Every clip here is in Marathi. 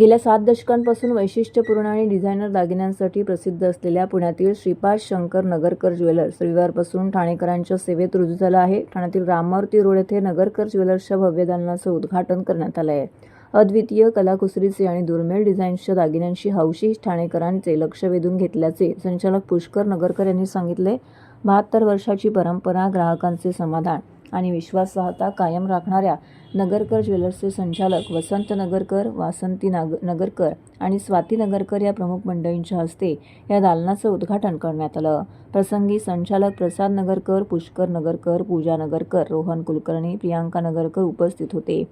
गेल्या सात दशकांपासून वैशिष्ट्यपूर्ण आणि डिझायनर दागिन्यांसाठी प्रसिद्ध असलेल्या पुण्यातील श्रीपाद शंकर नगरकर ज्वेलर्स रविवारपासून ठाणेकरांच्या सेवेत रुजू झाला आहे. ठाण्यातील रामावती रोड येथे नगरकर ज्वेलर्सच्या भव्य दालनाचं उद्घाटन करण्यात आलं आहे. अद्वितीय कलाकुसरीचे आणि दुर्मिळ डिझाईन्सच्या दागिन्यांशी हौशी ठाणेकरांचे लक्ष वेधून घेतल्याचे संचालक पुष्कर नगरकर यांनी सांगितले. बहात्तर वर्षाची परंपरा ग्राहकांचे समाधान. आणि विश्वासार्हता कायम राखणाऱ्या नगरकर ज्वेलर्सचे संचालक वसंत नगरकर वासंती नाग नगरकर आणि स्वाती नगरकर या प्रमुख मंडळींच्या हस्ते या दालनाचं उद्घाटन करण्यात आलं. प्रसंगी संचालक प्रसाद नगरकर पुष्कर नगरकर पूजा नगरकर रोहन कुलकर्णी प्रियांका नगरकर उपस्थित होते.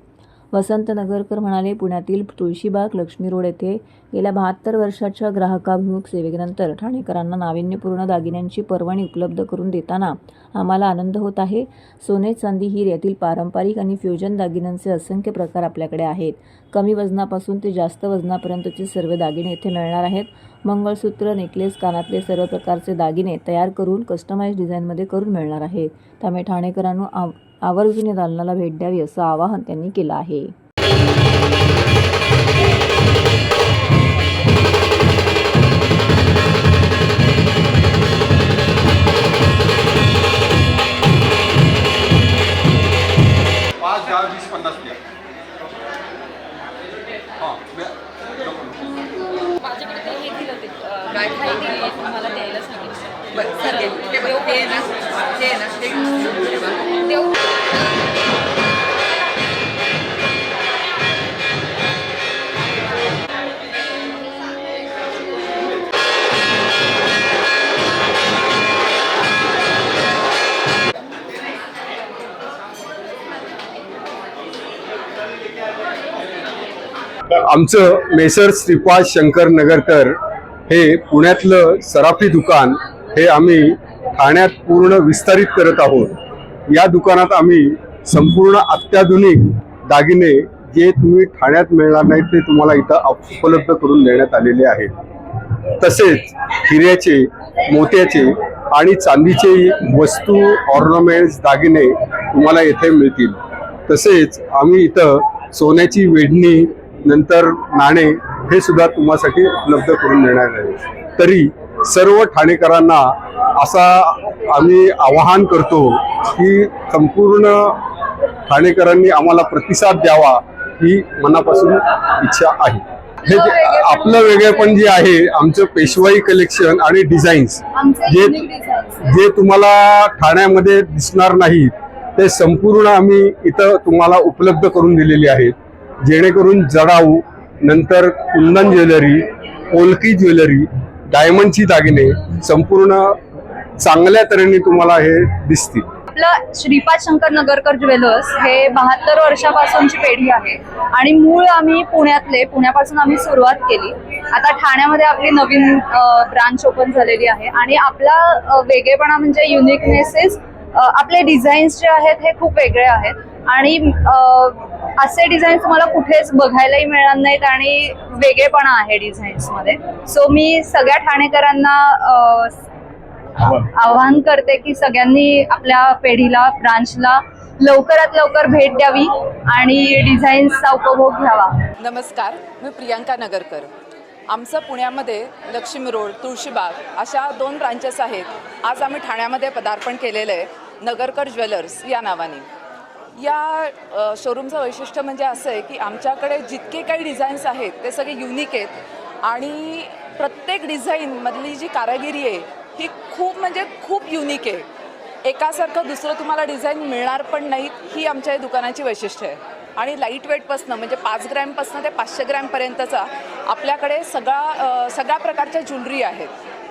वसंत नगरकर म्हणाले पुण्यातील तुळशीबाग लक्ष्मी रोड येथे गेल्या बहात्तर वर्षाच्या ग्राहकाभिमुख सेवेनंतर ठाणेकरांना नाविन्यपूर्ण दागिन्यांची पर्वणी उपलब्ध करून देताना आम्हाला आनंद होत आहे. सोने चांदी हिर यातील पारंपरिक आणि फ्युजन दागिन्यांचे असंख्य प्रकार आपल्याकडे आहेत. कमी वजनापासून ते जास्त वजनापर्यंतचे सर्व दागिने येथे मिळणार आहेत. मंगळसूत्र नेकलेस कानातले सर्व प्रकारचे दागिने तयार करून कस्टमाइज डिझाईनमध्ये करून मिळणार आहेत. त्यामुळे ठाणेकरांनो आव आवर्जून दालनाला भेट द्यावी असं आवाहन त्यांनी केलं आहे. दहा वीस आमचं मेसर श्रीपाद शंकर नगरकर हे पुण्यातलं सराफी दुकान हे आम्ही ठाण्यात पूर्ण विस्तारित करत आहोत. या दुकानात आम्ही संपूर्ण अत्याधुनिक दागिने जे तुम्ही ठाण्यात मिळणार नाहीत ते तुम्हाला इथं उपलब्ध करून देण्यात आलेले आहेत. तसेच हिऱ्याचे मोत्याचे आणि चांदीचे वस्तू ऑर्नामेंट्स दागिने तुम्हाला येथे मिळतील. तसेच आम्ही इथं सोन्याची वेढणी नंतर नाणे हे सुद्धा तुम्हासाठी उपलब्ध करून देणार आहे तरी सर्व ठाणेकरांना असा आम्ही आवाहन करतो की संपूर्ण ठाणेकरांनी आम्हाला प्रतिसाद द्यावा ही मनापासून इच्छा आहे. हे जे आपलं वेगळेपण जे आहे आमचं पेशवाई कलेक्शन आणि डिझाईन्स जे जे तुम्हाला ठाण्यामध्ये दिसणार नाहीत ते संपूर्ण आम्ही इथं तुम्हाला उपलब्ध करून दिलेले आहेत. जेणेकरून जडाऊ नंतर कुंदन ज्वेलरी पोलकी ज्वेलरी डायमंडची दागिने संपूर्ण चांगल्या तऱ्हेने तुम्हाला हे दिसतील. आपलं श्रीपाद शंकर नगरकर ज्वेलर्स हे बहात्तर वर्षापासूनची पेढी आहे. आणि मूळ आम्ही पुण्यातले पुण्यापासून आम्ही सुरुवात केली. आता ठाण्यामध्ये आपली नवीन ब्रांच ओपन झालेली आहे. आणि आपला वेगळेपणा म्हणजे युनिकनेसेस आपले डिझाईन्स जे आहेत हे खूप वेगळे आहेत. आणि असे डिझाईन्स तुम्हाला कुठेच बघायलाही मिळणार नाहीत आणि वेगळेपणा आहे डिझाईन्समध्ये सो मी सगळ्या ठाणेकरांना आवाहन. करते की सगळ्यांनी आपल्या पेढीला ब्रांचला लवकरात लवकर भेट द्यावी आणि डिझाईन्सचा उपभोग घ्यावा. नमस्कार मी प्रियांका नगरकर. आमचं पुण्यामध्ये लक्ष्मी रोड तुळशीबाग अशा दोन ब्रांचेस आहेत. आज आम्ही ठाण्यामध्ये पदार्पण केलेलं आहे. नगरकर ज्वेलर्स या नावाने. या शोरूमचं वैशिष्ट्य म्हणजे असं आहे की आमच्याकडे जितके काही डिझाईन्स आहेत ते सगळे युनिक आहेत. आणि प्रत्येक डिझाईनमधली जी कारागिरी आहे ही खूप म्हणजे खूप युनिक आहे. एकासारखं दुसरं तुम्हाला डिझाईन मिळणार पण नाही ही आमच्या या दुकानाची वैशिष्ट्य आहे. आणि लाइट वेटपासनं म्हणजे पाच ग्रॅमपासनं ते पाचशे ग्रॅमपर्यंतचा आपल्याकडे सगळा सगळ्या प्रकारच्या ज्वेलरी आहेत.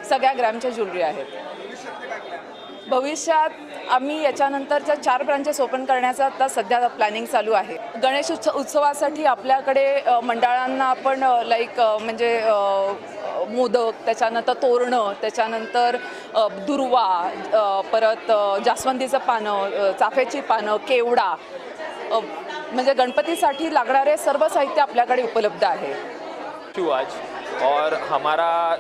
सगळ्या ग्रॅमच्या ज्वेलरी आहेत. भविष्यात आम्ही याच्यानंतरच्या चार ब्रांचेस ओपन करण्याचं आता सध्या प्लॅनिंग चालू आहे. गणेश उत्सव उत्सवासाठी आपल्याकडे मंडळांना आपण लाईक म्हणजे मोदक त्याच्यानंतर तोरणं त्याच्यानंतर दुर्वा परत जास्वंदीचं पानं चाफ्याची पानं केवडा म्हणजे गणपतीसाठी लागणारे सर्व साहित्य आपल्याकडे उपलब्ध आहे. टू आज और हमारा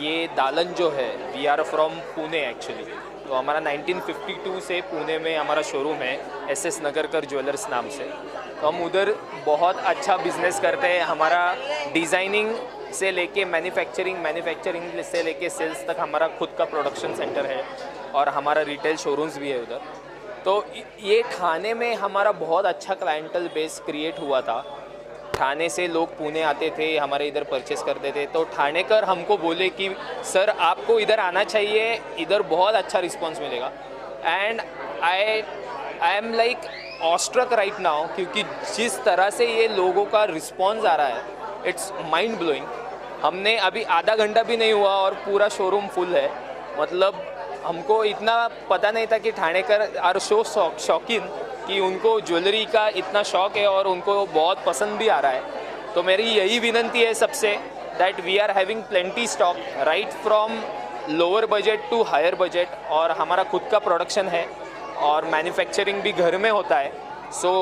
ये दालन जो है we are from Pune actually तो हमारा 1952 से पुणे में हमारा शोरूम है एस एस नगरकर ज्वेलर्स नाम से। तो हम उधर बहुत अच्छा बिज़नेस करते हैं। हमारा डिज़ाइनिंग से लेके मैन्युफैक्चरिंग मैन्युफैक्चरिंग से लेके सेल्स तक हमारा खुद का प्रोडक्शन सेंटर है और हमारा रिटेल शोरूम्स भी है उधर। तो ये खाने में हमारा बहुत अच्छा क्लाइंटल बेस क्रिएट हुआ था। ठाणे से लोग पुणे आते थे, हमारे इधर परचेस करते थे। तो ठाणेकर हमको बोले कि, सर, आपको इधर आना चाहिए, इधर बहुत अच्छा रिस्पॉन्स मिलेगा। And I I am like awestruck right now क्योंकि जिस तरह से ये लोगों का रिस्पॉन्स आ रहा है इट्स माइंड ब्लोइंग हमने अभी आधा घंटा भी नहीं हुआ और पूरा शोरूम फुल है। मतलब हमको इतना पता नहीं था कि ठाणेकर आर शो शौकीन कि उनको ज्वेलरी का इतना शौक है और उनको बहुत पसंद भी आ रहा है। तो मेरी यही विनंती है सबसे that we are having plenty stock right from lower budget to higher budget और हमारा खुद का प्रोडक्शन है और मैन्युफैक्चरिंग भी घर में होता है। So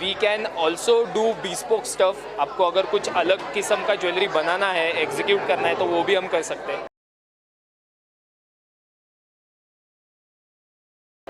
we can also do bespoke stuff आपको अगर कुछ अलग किस्म का ज्वेलरी बनाना है एग्जीक्यूट करना है तो वो भी हम कर सकते हैं।